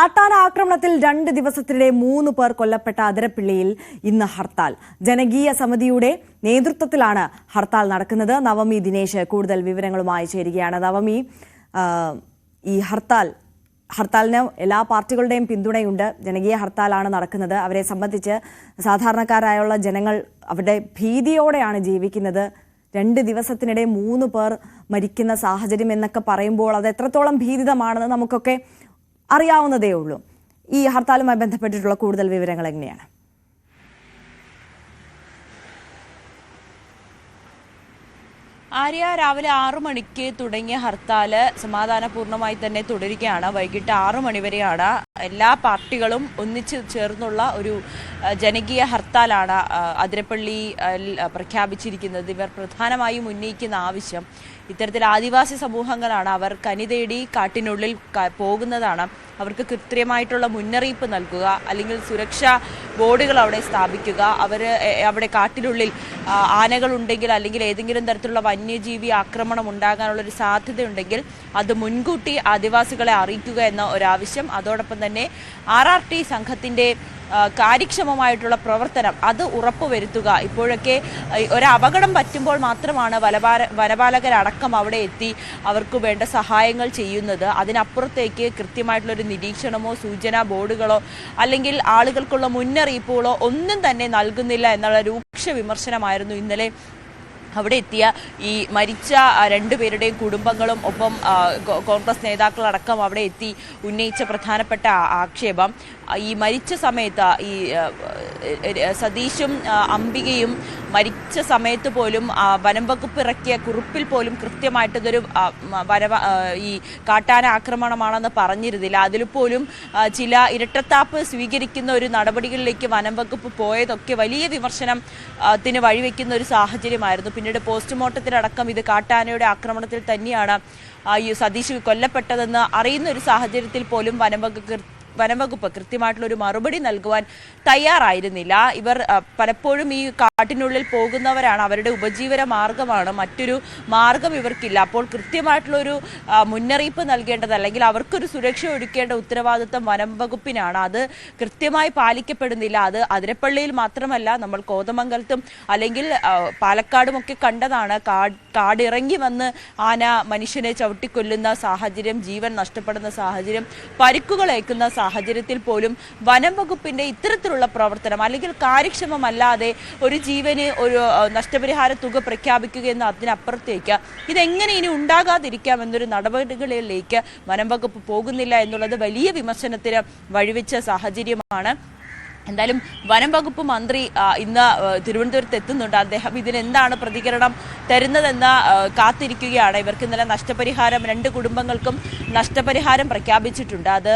കാട്ടാന ആക്രമണത്തിൽ രണ്ട് ദിവസത്തിനിടെ മൂന്ന് പേർ കൊല്ലപ്പെട്ട അതിരപ്പിള്ളിയിൽ ഇന്ന് ഹർത്താൽ. ജനകീയ സമിതിയുടെ നേതൃത്വത്തിലാണ് ഹർത്താൽ നടക്കുന്നത്. നവമി ദിനേശ് കൂടുതൽ വിവരങ്ങളുമായി ചേരുകയാണ്. നവമി ഈ ഹർത്താൽ ഹർത്താലിന് എല്ലാ പാർട്ടികളുടെയും പിന്തുണയുണ്ട്. ജനകീയ ഹർത്താലാണ് നടക്കുന്നത്. അവരെ സംബന്ധിച്ച് സാധാരണക്കാരായുള്ള ജനങ്ങൾ അവരുടെ ഭീതിയോടെയാണ് ജീവിക്കുന്നത്. രണ്ട് ദിവസത്തിനിടെ മൂന്ന് പേർ മരിക്കുന്ന സാഹചര്യം എന്നൊക്കെ പറയുമ്പോൾ അത് എത്രത്തോളം ഭീതിതമാണെന്ന് നമുക്കൊക്കെ അറിയാവുന്നതേ ഉള്ളൂ. ഈ ഹർത്താലുമായി ബന്ധപ്പെട്ടിട്ടുള്ള കൂടുതൽ വിവരങ്ങൾ എങ്ങനെയാണ്? ആര്യ രാവിലെ ആറു മണിക്ക് തുടങ്ങിയ ഹർത്താൽ സമാധാനപൂർണമായി തന്നെ തുടരുകയാണ്. വൈകിട്ട് ആറു മണിവരെയാണ് എല്ലാ പാർട്ടികളും ഒന്നിച്ചു ചേർന്നുള്ള ഒരു ജനകീയ ഹർത്താലാണ് അതിരപ്പള്ളി പ്രഖ്യാപിച്ചിരിക്കുന്നത്. ഇവർ പ്രധാനമായും ഉന്നയിക്കുന്ന ആവശ്യം ഇത്തരത്തിൽ ആദിവാസി സമൂഹങ്ങളാണ്. അവർ കനി തേടി കാട്ടിനുള്ളിൽ പോകുന്നതാണ്. അവർക്ക് കൃത്യമായിട്ടുള്ള മുന്നറിയിപ്പ് നൽകുക അല്ലെങ്കിൽ സുരക്ഷാ ബോർഡുകൾ അവിടെ സ്ഥാപിക്കുക. അവർ അവിടെ കാട്ടിനുള്ളിൽ ആനകളുണ്ടെങ്കിൽ അല്ലെങ്കിൽ ഏതെങ്കിലും തരത്തിലുള്ള വന്യജീവി ആക്രമണം ഉണ്ടാകാനുള്ള ഒരു സാധ്യതയുണ്ടെങ്കിൽ അത് മുൻകൂട്ടി ആദിവാസികളെ അറിയിക്കുക എന്ന ഒരാവശ്യം. അതോടൊപ്പം തന്നെ ആർ ആർ ടി സംഘത്തിന്റെ കാര്യക്ഷമമായിട്ടുള്ള പ്രവർത്തനം അത് ഉറപ്പുവരുത്തുക. ഇപ്പോഴൊക്കെ ഒരു പറ്റുമ്പോൾ മാത്രമാണ് വനപാല വനപാലകരടക്കം അവിടെ എത്തി അവർക്ക് വേണ്ട സഹായങ്ങൾ ചെയ്യുന്നത്. അതിനപ്പുറത്തേക്ക് കൃത്യമായിട്ടുള്ളൊരു നിരീക്ഷണമോ സൂചനാ ബോർഡുകളോ അല്ലെങ്കിൽ ആളുകൾക്കുള്ള മുന്നറിയിപ്പുകളോ ഒന്നും തന്നെ നൽകുന്നില്ല എന്നുള്ള രൂക്ഷ വിമർശനമായിരുന്നു ഇന്നലെ അവിടെ എത്തിയ ഈ മരിച്ച രണ്ടുപേരുടെയും കുടുംബങ്ങളും ഒപ്പം കോൺഗ്രസ് നേതാക്കളടക്കം അവിടെ എത്തി ഉന്നയിച്ച പ്രധാനപ്പെട്ട ആക്ഷേപം. ഈ മരിച്ച സമയത്ത് ഈ സതീഷും അംബികയും മരിച്ച സമയത്ത് പോലും വനം വകുപ്പ് ഇറക്കിയ കുറിപ്പിൽ പോലും കൃത്യമായിട്ട് ഇതൊരു വനവ ഈ കാട്ടാന ആക്രമണമാണെന്ന് പറഞ്ഞിരുന്നില്ല. അതിൽ പോലും ചില ഇരട്ടത്താപ്പ് സ്വീകരിക്കുന്ന ഒരു നടപടികളിലേക്ക് വനം വകുപ്പ് പോയതൊക്കെ വലിയ വിമർശനം ആ, ത്തിന് വഴിവെക്കുന്ന ഒരു സാഹചര്യമായിരുന്നു. പിന്നീട് പോസ്റ്റ്മോർട്ടത്തിലടക്കം ഇത് കാട്ടാനയുടെ ആക്രമണത്തിൽ തന്നെയാണ് സതീഷ് കൊല്ലപ്പെട്ടതെന്ന് അറിയുന്ന ഒരു സാഹചര്യത്തിൽ പോലും വനം വകുപ്പ് വനംവകുപ്പ് കൃത്യമായിട്ടുള്ള ഒരു മറുപടി നൽകുവാൻ തയ്യാറായിരുന്നില്ല. ഇവർ പലപ്പോഴും ഈ കാട്ടിനുള്ളിൽ പോകുന്നവരാണ് അവരുടെ ഉപജീവന മാർഗമാണ്. മറ്റൊരു മാർഗം ഇവർക്കില്ല. അപ്പോൾ കൃത്യമായിട്ടുള്ള ഒരു മുന്നറിയിപ്പ് നൽകേണ്ടത് അല്ലെങ്കിൽ അവർക്കൊരു സുരക്ഷ ഒരുക്കേണ്ട ഉത്തരവാദിത്വം വനംവകുപ്പിനാണ്. അത് കൃത്യമായി പാലിക്കപ്പെടുന്നില്ല. അത് അതിരപ്പള്ളിയിൽ മാത്രമല്ല നമ്മൾ കോതമംഗലത്തും അല്ലെങ്കിൽ പാലക്കാടും ഒക്കെ കണ്ടതാണ്. കാട് കാടിറങ്ങി വന്ന് ആന മനുഷ്യനെ ചവിട്ടിക്കൊല്ലുന്ന സാഹചര്യം ജീവൻ നഷ്ടപ്പെടുന്ന സാഹചര്യം പരിക്കുകളേക്കുന്ന സാഹചര്യത്തിൽ പോലും വനം വകുപ്പിന്റെ ഇത്തരത്തിലുള്ള പ്രവർത്തനം അല്ലെങ്കിൽ കാര്യക്ഷമമല്ലാതെ ഒരു ജീവന് ഒരു നഷ്ടപരിഹാര തുക പ്രഖ്യാപിക്കുക എന്ന അതിനപ്പുറത്തേക്ക് ഇതെങ്ങനെ ഇനി ഉണ്ടാകാതിരിക്കാം എന്നൊരു നടപടികളിലേക്ക് വനം വകുപ്പ് പോകുന്നില്ല എന്നുള്ളത് വലിയ വിമർശനത്തിന് വഴിവെച്ച സാഹചര്യമാണ്. എന്തായാലും വനം വകുപ്പ് മന്ത്രി ഇന്ന് തിരുവനന്തപുരത്ത് എത്തുന്നുണ്ട്. അദ്ദേഹം ഇതിന് എന്താണ് പ്രതികരണം തരുന്നതെന്ന് കാത്തിരിക്കുകയാണ്. ഇവർക്ക് ഇന്നലെ നഷ്ടപരിഹാരം രണ്ട് കുടുംബങ്ങൾക്കും നഷ്ടപരിഹാരം പ്രഖ്യാപിച്ചിട്ടുണ്ട്. അത്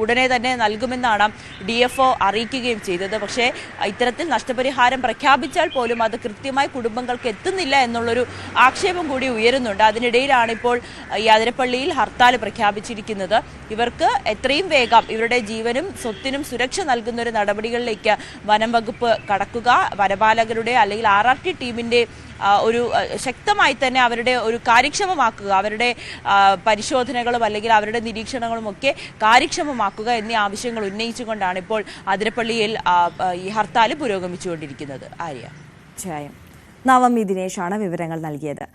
ഉടനെ തന്നെ നൽകുമെന്നാണ് ഡി എഫ് ഒ അറിയിക്കുകയും ചെയ്തത്. പക്ഷേ ഇത്തരത്തിൽ നഷ്ടപരിഹാരം പ്രഖ്യാപിച്ചാൽ പോലും അത് കൃത്യമായി കുടുംബങ്ങൾക്ക് എത്തുന്നില്ല എന്നുള്ളൊരു ആക്ഷേപം കൂടി ഉയരുന്നുണ്ട്. അതിനിടയിലാണ് ഇപ്പോൾ ഈ അതിരപ്പള്ളിയിൽ ഹർത്താൽ പ്രഖ്യാപിച്ചിരിക്കുന്നത്. ഇവർക്ക് എത്രയും വേഗം ഇവരുടെ ജീവനും സ്വത്തിനും സുരക്ഷ നൽകുന്ന ഒരു നടപടികളിലേക്ക് വനം വകുപ്പ് കടക്കുക. വനപാലകരുടെ അല്ലെങ്കിൽ ആർ ആർ ടി ടീമിന്റെ ഒരു ശക്തമായി തന്നെ അവരുടെ ഒരു കാര്യക്ഷമമാക്കുക. അവരുടെ പരിശോധനകളും അല്ലെങ്കിൽ അവരുടെ നിരീക്ഷണങ്ങളും ഒക്കെ കാര്യക്ഷമമാക്കുക എന്നീ ആവശ്യങ്ങൾ ഉന്നയിച്ചുകൊണ്ടാണ് ഇപ്പോൾ അതിരപ്പള്ളിയിൽ ഈ ഹർത്താൽ പുരോഗമിച്ചുകൊണ്ടിരിക്കുന്നത്. ആര്യ. നവമി ദിനേശാണ് വിവരങ്ങൾ നൽകിയത്.